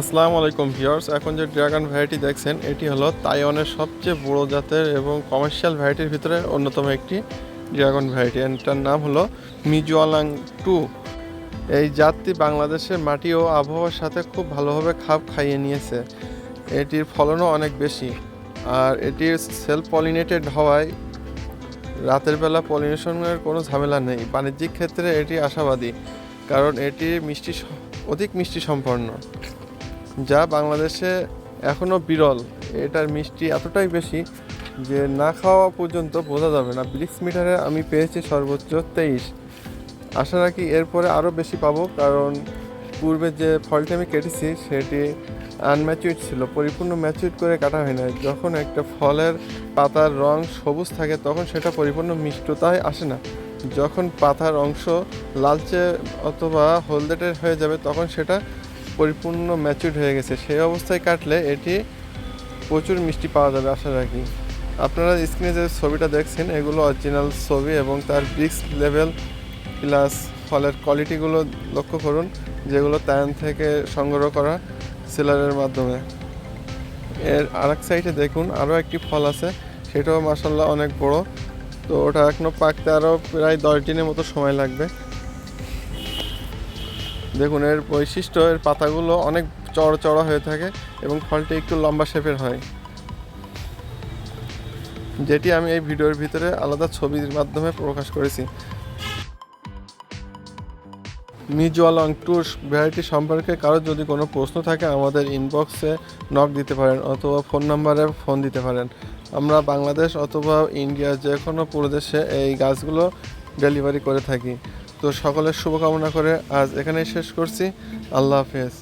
আসসালামু আলাইকুম ভিউয়ার্স, এখন যে ড্রাগন ভ্যারাইটি দেখছেন, এটি হলো তাইওয়ানের সবচেয়ে বড় জাতের এবং কমার্শিয়াল ভ্যারাইটির ভিতরে অন্যতম একটি ড্রাগন ভ্যারাইটি। এটার নাম হলো মিজুয়ালাং টু। এই জাতটি বাংলাদেশের মাটি ও আবহাওয়ার সাথে খুব ভালোভাবে খাপ খাইয়ে নিয়েছে। এটির ফলনও অনেক বেশি। আর এটির সেলফ পলিনেটেড হওয়ায় রাতের বেলা পলিনেশনের কোনো ঝামেলা নেই। বাণিজ্যিক ক্ষেত্রে এটি আশাবাদী, কারণ এটি মিষ্টি অধিক মিষ্টি সম্পন্ন। যা বাংলাদেশে এখনও বিরল। এটার মিষ্টি এতটাই বেশি যে না খাওয়া পর্যন্ত বোঝা যাবে না। ব্রিক্স মিটারে আমি পেয়েছি সর্বোচ্চ তেইশ। আশা রাখি এরপরে আরও বেশি পাবো কারণ পূর্বে যে ফলটি আমি কেটেছি সেটি আনম্যাচুইড ছিল, পরিপূর্ণ ম্যাচুইড করে কাটা হয় না যখন একটা ফলের পাতার রং সবুজ থাকে তখন সেটা পরিপূর্ণ মিষ্টতায় আসে না। যখন পাতার অংশ লালচে অথবা হলদেটে হয়ে যাবে তখন সেটা পরিপূর্ণ ম্যাচুরড হয়ে গেছে। সেই অবস্থায় কাটলে এটি প্রচুর মিষ্টি পাওয়া যাবে, আশা রাখি। আপনারা স্ক্রিনে যে ছবিটা দেখছেন, এগুলো অরিজিনাল ছবি এবং তার ব্রিক্স লেভেল প্লাস ফলের কোয়ালিটিগুলো লক্ষ্য করুন, যেগুলো তায়ান থেকে সংগ্রহ করা সেলারের মাধ্যমে। এর আর এক সাইডে দেখুন আরও একটি ফল আছে, সেটাও মাসাল্লাহ অনেক বড়। তো ওটা এখনও পাকতে আরও প্রায় দশ দিনের মতো সময় লাগবে। দেখুন, এর বৈশিষ্ট্য, এর পাতাগুলো অনেক চড়া চড়া হয়ে থাকে এবং ফলটি একটু লম্বা শেপের হয়। যেটি আমি এই ভিডিওর ভিতরে আলাদা ছবির মাধ্যমে প্রকাশ করেছি। মিজওয়াল অংটুর ভ্যারাইটি সম্পর্কে কারও যদি কোনো প্রশ্ন থাকে, আমাদের ইনবক্সে নক দিতে পারেন অথবা ফোন নাম্বারে ফোন দিতে পারেন। আমরা বাংলাদেশ অথবা ইন্ডিয়া যে কোনো প্রদেশে এই গাছগুলো ডেলিভারি করে থাকি। তো সকলের শুভকামনা করে আজ এখানেই শেষ করছি। আল্লাহ হাফেজ।